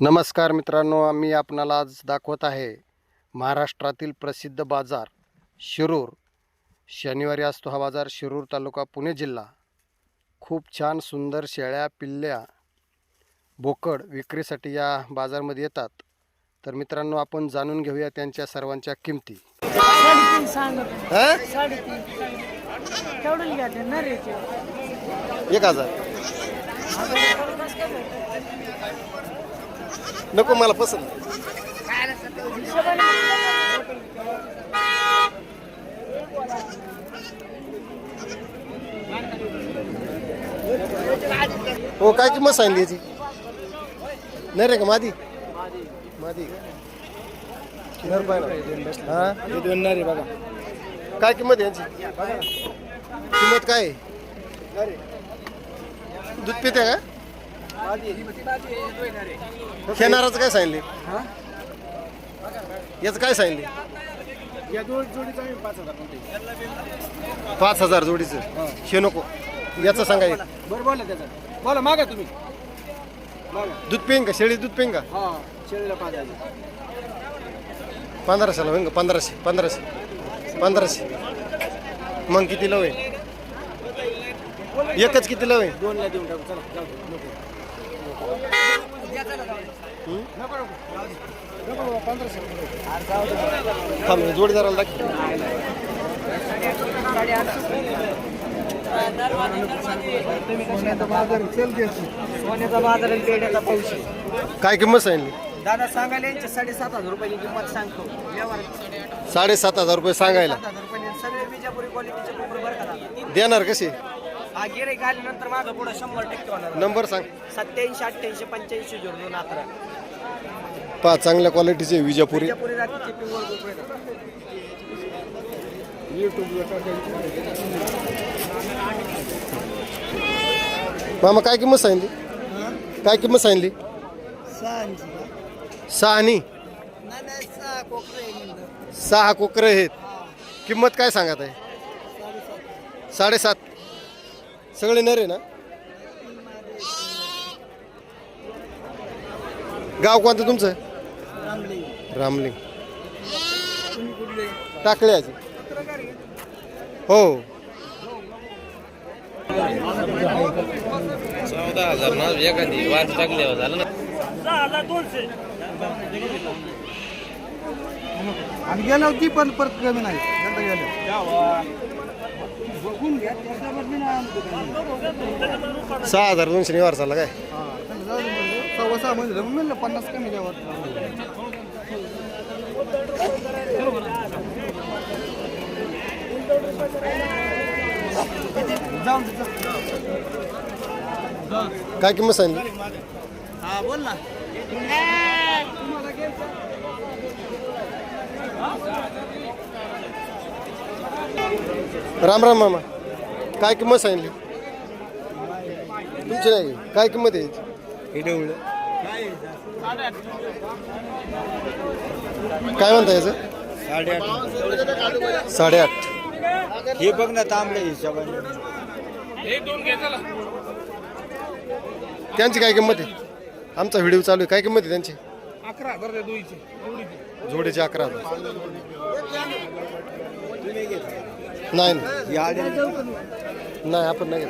नमस्कार मित्रांनो आम्ही आपणाला आज दाखवत आहे महाराष्ट्रातील प्रसिद्ध बाजार शिरूर. शनिवारी असतो हा बाजार शिरूर तालुका पुणे जिल्हा. खूप छान सुंदर शेळ्या पिल्ल्या बोकड विक्रीसाठी या बाजारमध्ये येतात. तर मित्रांनो आपण जाणून घेऊया त्यांच्या सर्वांच्या किमती. एक हजार. नको मला पसंत. हो काय किंमत सांगली याची? नाही रे का मादी? मादी. नर पाहिजे हा? हे दोन नर आहे बघा काय किंमत आहे यांची? किंमत काय आहे? दूध पिते का? खेळणाराचं काय सांगितले याचं काय आम्ही पाच हजार जोडीचं? शे नको. याचं सांगायचं बरं बोला त्याचा. बोला मागा तुम्ही. मागा. दूध पेन का? शेळी दूध पेन का? हा शेळीला पाच हजार. पंधराशेला होईन का? पंधराशे पंधराशे पंधराशे. मग किती लव आहे एकच किती लव आहे दोनला देऊन टाकू. चला थांब जोडीदाराला दाखव. सोन्याचा बाजार आणि पेढ्याचा पाऊस. काय किंमत सांगितली? दादा सांगायला यांच्या साडेसात हजार रुपयाची किंमत सांगतो. व्यवहार. साडेसात हजार रुपये सांगायला. हजार रुपये सगळे विजापुरी क्वालिटीचे कोपरे बरं का दादा देणार कसे? हा गिरे आल्यानंतर माझं पुढं शंभर टक्के होणार. नंबर सांग. सत्याऐंशी अठ्ठ्याऐंशी पंच्याऐंशी झिरो दोन अकरा. पाच चांगल्या क्वालिटीचे विजापुरी. रात्रीचे पिंगळ मामा काय किंमत सांगितली? काय किंमत सांगितली? सहा आणि सहा कोकरं आहेत. किंमत काय सांगत आहे? साडेसात. सगळे नर आहे ना? गाव कोणतं तुमचं? रामलिंग. टाकले आजी. हो. चौदा हजार ना एखादी वाच टाकल्यावर झालं ना? आणि गेलो होती पण परत कमी नाही. नंतर सहा हजार दोनशे निवार झाला काय? हा. सव्वा सहा म्हणजे म्हणलं पन्नास कमी द्यावं. काय किंमत सांगितली? हा बोल ना. राम राम मामा. काय किंमत सांगितली? तुमची नाही काय किंमत आहे? काय म्हणता याचं? साडेआठ. हे बघ ना तांबडे हिशोबाने. त्यांची काय किंमत आहे? आमचा व्हिडिओ चालू आहे. काय किंमत आहे त्यांची? अकरा जोडीचे अकरा हजार. नाही. नाही. नाही आपण नाही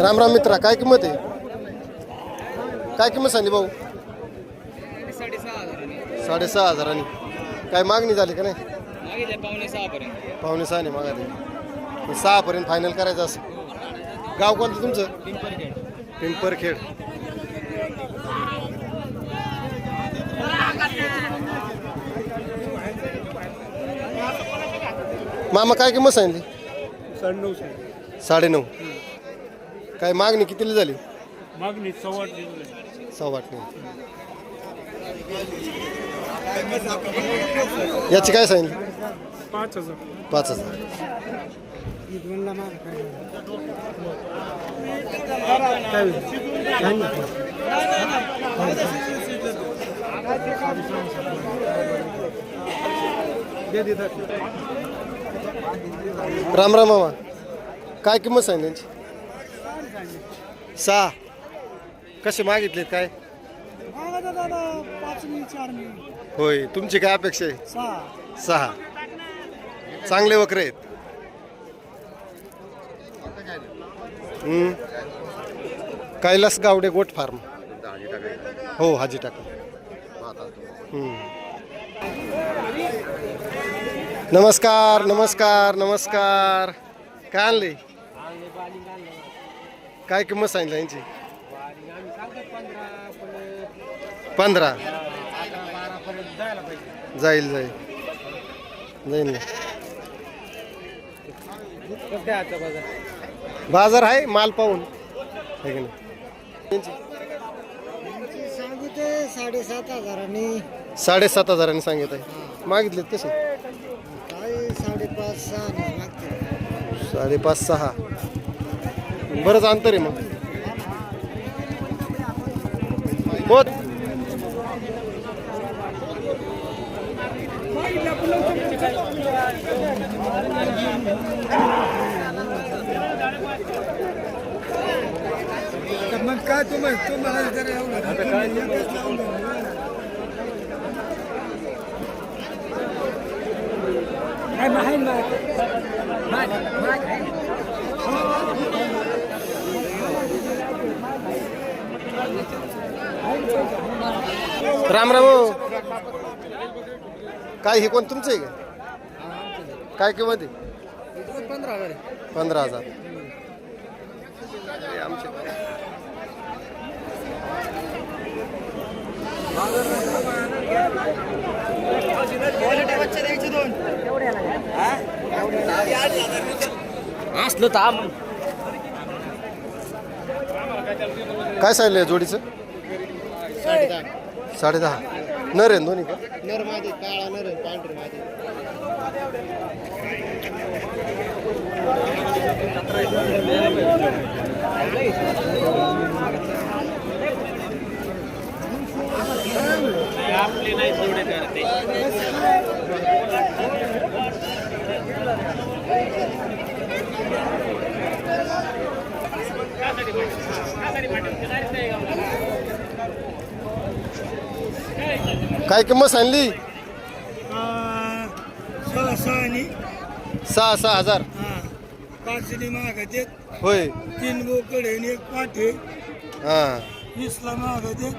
राम राम मित्रा काय किंमत आहे? काय किंमत सांगली भाऊ? साडेसहा हजारांनी. काय मागणी झाली का नाही? पावणे सहा पर्यंत पावणे सहा नाही मागा सहा पर्यंत फायनल करायचं असं. गाव कोणतं तुमचं? पिंपरखेड. मामा काय किंमत सांगितली? साडे साडे नऊ काय मागणी कितीला झाली? मागणी सव्वा सव्वा याची काय सांगितली? पाच हजार. पाच हजार. राम राम मामा. काय किंमत सांगितली त्यांची? सहा. कसे मागितलेत काय? होय तुमची काय अपेक्षा आहे? सहा. सहा. चांगले वक्र आहेत. Kailas Gawade goat farm. हो हाजी टाका. नमस्कार नमस्कार नमस्कार. काय आणले काय किंमत सांगितलं यांची? पंधरा. जाईल जाईल. जाईल ना. बाजार आहे माल पाहून. आहे की साडेसात हजारांनी. साडेसात हजारांनी सांगित आहे मागितलेत कसे? काय साडेपाच सहा साडेपाच सहा. बरंच अंतर आहे मग. होत मग काय तुम्ही तुम्हाला जर राम राम हो. काय हे कोण तुमचं आहे का? काय किंमत आहे? पंधरा हजार पंधरा हजार. हे आमचे बच्चे द्यायचे दोन असलं तर काय सांगितलं जोडीचं? साडे दहा नर आहे ना दोन्ही का? नर माझे काळा नर पांढरे माझे काय किंमत सांगली? सहा सहा आणि सहा सहा हजार. पाचशे मागत एक होय. तीन बोकड आणि एक पाठे हां. वीसला एक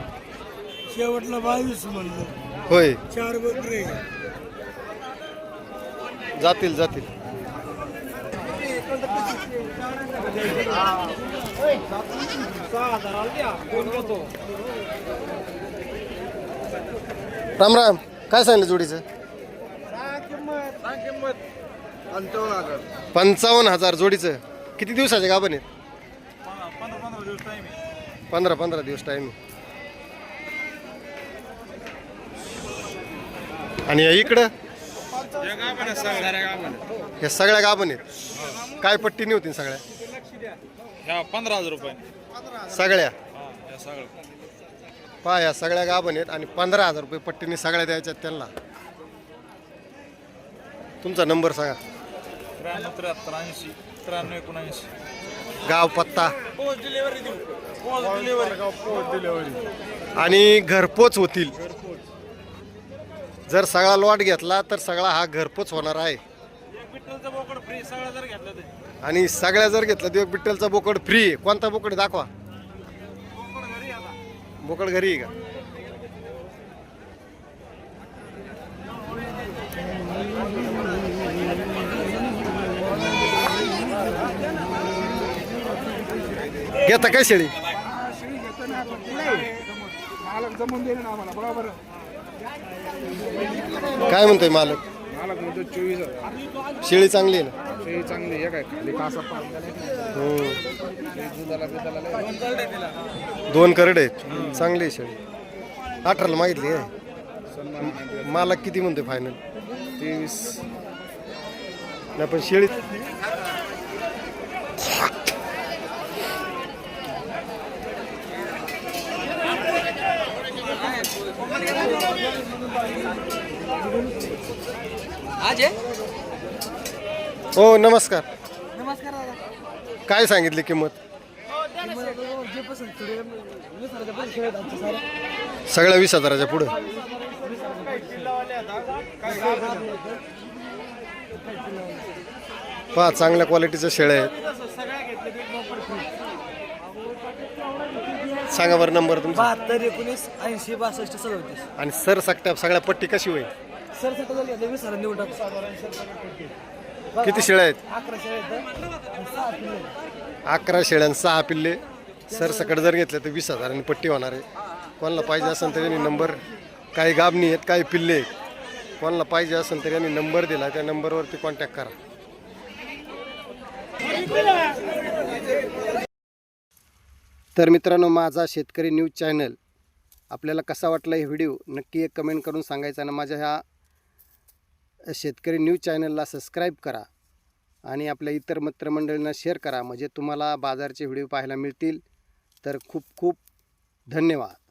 शेवटला बावीस म्हणलं. होय. चार बकरे जातील जातील. राम राम. काय सांगितलं जोडीचं? पंचावन्न हजार जोडीचं. किती दिवसाचे गाभण आहेत पंधरा पंधरा दिवस टाइम आणि या इकडं? हे सगळ्या गाभण आहेत? काय पट्टी नव्हती सगळ्या? पंधरा हजार रुपये. सगळ्या. हा या सगळं पहा या सगळ्या गाभण आहेत आणि पंधरा हजार रुपये पट्टीने सगळ्या द्यायच्यात त्यांना. तुमचा नंबर सांगा. त्र्याण्णव त्र्याहत्तर ऐंशी त्र्याण्णव एकोणऐंशी. गाव पत्ता. पोच डिलिव्हरी देऊ. पोच डिलिव्हरी पोच डिलिव्हरी आणि घरपोच होतील. जर सगळा लॉट घेतला तर सगळा हा घरपोच होणार आहे. आणि सगळ्या जर घेतलं तर एक बिट्टलचा बोकड फ्री आहे कोणता बोकड दाखवा. बोकड घरी आहे का? घेता काय शेळी? काय म्हणतोय मालक? मालक म्हणतो चोवीस शेळी चांगली आहे ना? ते चांगली आहे काय खाली कासा पाणी हम्म. दुधाला बिधाला दोन करडे आहेत. चांगली आहे शेळी. अठराला मागितली काय? मालक किती म्हणतोय फायनल तेवीस. नाही पण शेळी आज आहे? हो नमस्कार. नमस्कार दादा. काय सांगितली किंमत? जे पसंत सगळ्या वीस हजाराच्या पुढं. पहा चांगल्या क्वालिटीच्या शेळ्या आहेत. सांगा बरं नंबर तुमचा. बहात्तर एकोणीस ऐंशी बासष्ट सदोतीस. आणि सर सकट्या सगळ्या पट्टी कशी होईल? सर सर झाली आता वीस हजार टाकू. किती शेळ्या आहेत. अकरा शेळ्या आणि सहा पिल्ले. सर सकट जर घेतले तर वीस हजारांनी पट्टी होणार आहे. कोणाला पाहिजे असेल तर यांनी नंबर काही गाबणी आहेत काही पिल्ले आहेत. कोणाला पाहिजे असेल तर यांनी नंबर दिला त्या नंबरवरती कॉन्टॅक्ट करा. तर मित्रांनो माझा शेतकरी न्यूज चॅनल आपल्याला कसा वाटला हे व्हिडिओ नक्की एक कमेंट करून सांगायचा आणि माझ्या ह्या शेतकरी न्यूज चॅनलला सबस्क्राईब करा आणि आपल्या इतर मित्रमंडळींना शेअर करा. म्हणजे तुम्हाला बाजारचे व्हिडिओ पाहायला मिळतील. तर खूप खूप धन्यवाद.